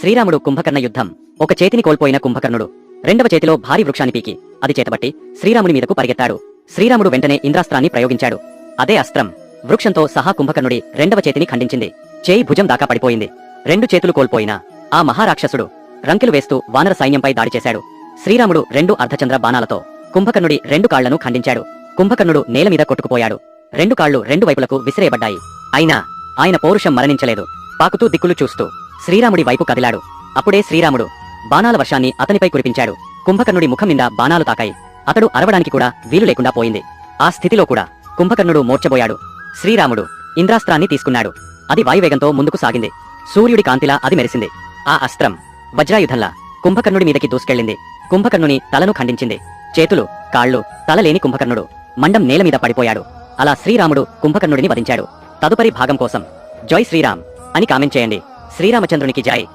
శ్రీరాముడు కుంభకర్ణ యుద్ధం. ఒక చేతిని కోల్పోయిన కుంభకర్ణుడు రెండవ చేతిలో భారీ వృక్షాన్ని పీకి అది చేతబట్టి శ్రీరాముని మీదకు పరిగెత్తాడు. శ్రీరాముడు వెంటనే ఇంద్రాస్త్రాన్ని ప్రయోగించాడు. అదే అస్త్రం. వృక్షంతో సహా కుంభకర్ణుడి రెండవ చేతిని ఖండించింది. చేయి భుజం దాకా పడిపోయింది. రెండు చేతులు కోల్పోయిన ఆ మహారాక్షసుడు రంకెలు వేస్తూ వానర సైన్యంపై దాడి చేశాడు. శ్రీరాముడు రెండు అర్ధచంద్ర బాణాలతో కుంభకర్ణుడి రెండు కాళ్ళను ఖండించాడు. కుంభకర్ణుడు నేల మీద కొట్టుకుపోయాడు. రెండు కాళ్ళు రెండు వైపులకు విసిరేయబడ్డాయి. అయినా ఆయన పౌరుషం మరణించలేదు. పాకుతూ దిక్కులు చూస్తూ శ్రీరాముడి వైపు కదిలాడు. అప్పుడే శ్రీరాముడు బాణాల వర్షాన్ని అతనిపై కురిపించాడు. కుంభకర్ణుడి ముఖం నిండా బాణాలు తాకాయి. అతడు అరవడానికి కూడా వీలు లేకుండా పోయింది. ఆ స్థితిలో కూడా కుంభకర్ణుడు మోర్చబోయాడు శ్రీరాముడు ఇంద్రాస్త్రాన్ని తీసుకున్నాడు. అది వాయువేగంతో ముందుకు సాగింది. సూర్యుడి కాంతిలా అది మెరిసింది. ఆ అస్త్రం వజ్రాయుధంలా కుంభకర్ణుడి మీదకి దూసుకెళ్ళింది. కుంభకర్ణుని తలను ఖండించింది. చేతులు కాళ్ళు తలలేని కుంభకర్ణుడు మండం నేల మీద పడిపోయాడు. అలా శ్రీరాముడు కుంభకర్ణుడిని వధించాడు. తదుపరి భాగం కోసం జై శ్రీరామ్ అని కామెంట్ చేయండి. శ్రీరామచంద్రునికి జై.